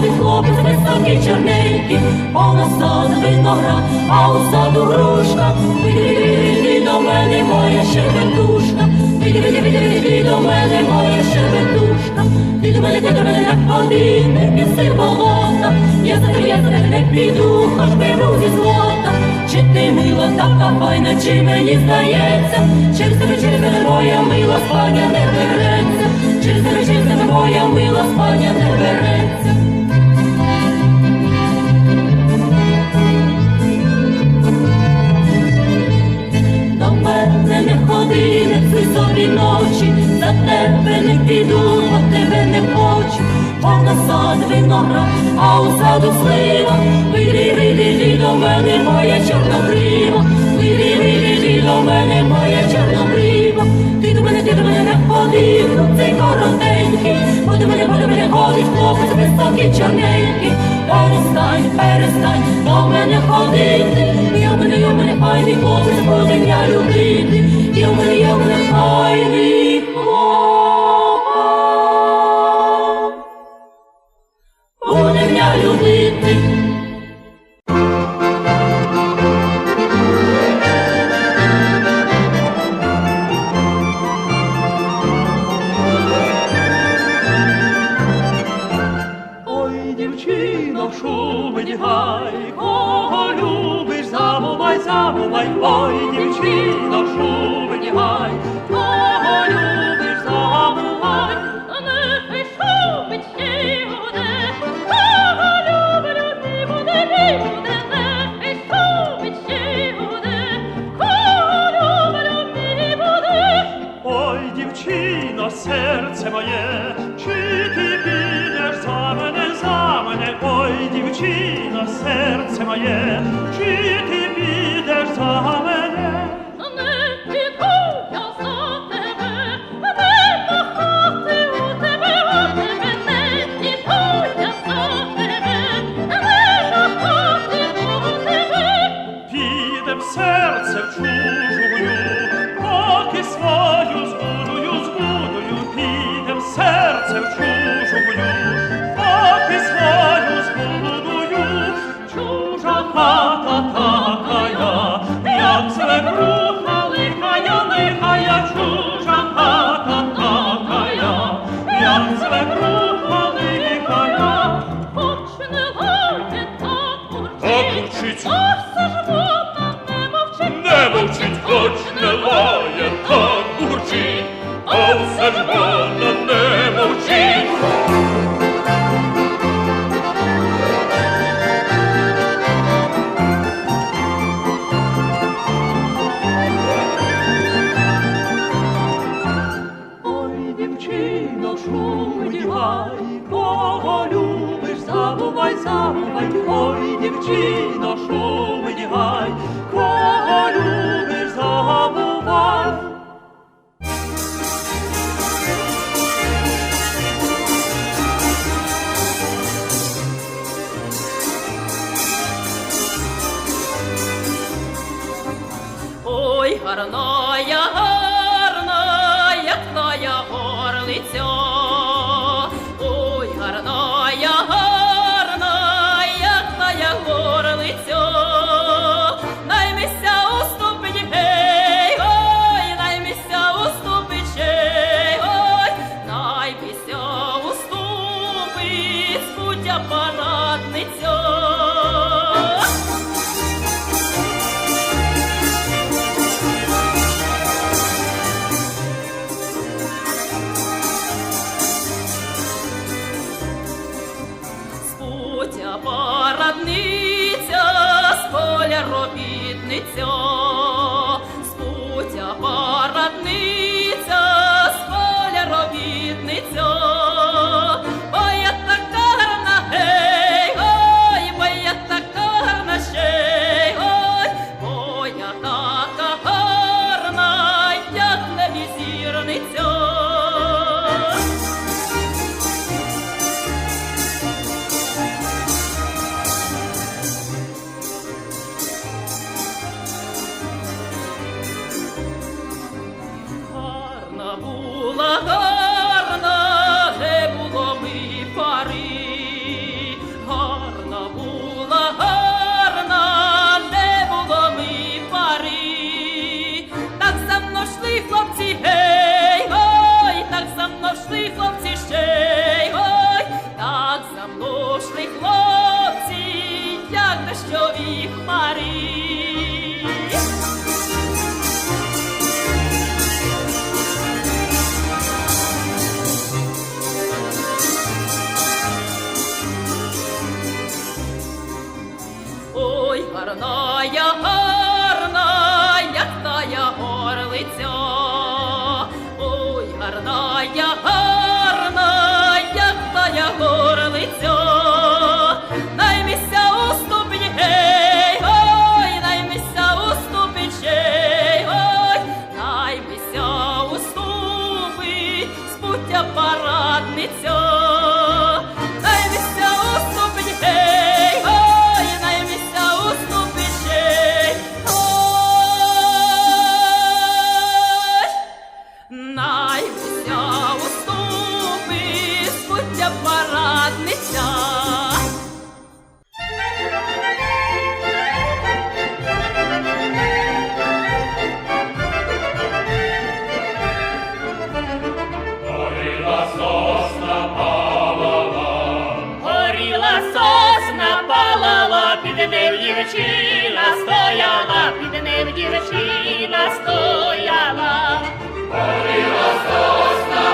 ходить хлопець високий чорненький, повна сад виноград, а у саду грушка. Іди до мене, моя щебетушка, іди, іди, іди, іди до мене, моя щебетушка. Ти до мене, ти до мене, як води, не піси болота. Я за тебе, я за тебе не піду, хоч беру зі злота. Чи ти мила така файна, чи мені здається? Через тебе, через тебе моя мила спання не береться. Через тебе, через тебе моя мила спання не береться. Ходи, собі ночі, за тебе не піду, от тебе не хочу. Повна сад виноград, а у саду слива. Вийди, вийди, до мене, моя чорнобрива. Вийди, вийди, до мене, моя чорнобрива. Ти до мене, ти до мене не ходи, цей коротенький. Бо до мене, бо до мене ходить хлопець високий чорненький. Перестань, перестань до мене ходити. Я мене, я мене файний хлопець, буде я любити. Я мене, я мене файний ой, дівчино, шумить гай, кого любиш, забувай, нехай шумить ще буде, ти буде, ти буде, нехай шумить ще буде, ой, дівчино, серце моє, чи ти підеш за мене, за мене, ой, дівчино, серце моє, чи ти підеш мовчить. Хоч не лає, так бурчить, а все ж вона не мовчить. Ой, дівчино, шумить гай, кого любиш, забувай, забувай, ой, дівчино, шумить гай, наймися у ступиць, будь парадниця. Парадниця, з поля робітниця,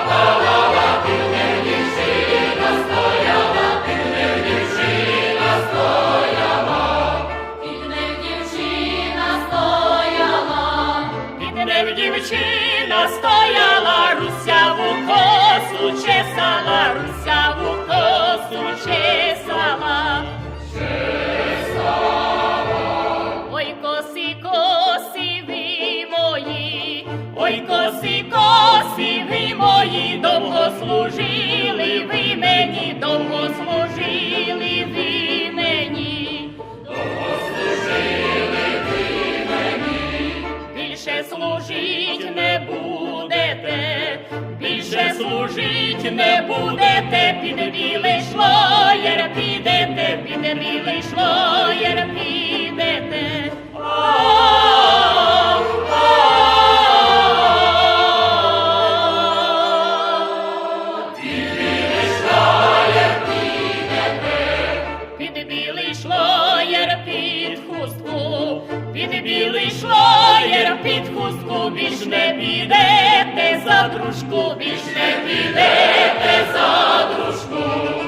палала, під ним дівчина стояла, під ним дівчина стояла. Під ним дівчина стояла, під ним дівчина стояла, русяву косу чесала, русяву косу чесала. Коси ви мої, довго служили ви мені, довго служили ви мені. Більше служить не будете, більше служить не будете, під білий шлоєр підете, під білий шлоєр хустку, білий шлаєр під хустку, більш не підете за дружку, більш не підете за дружку.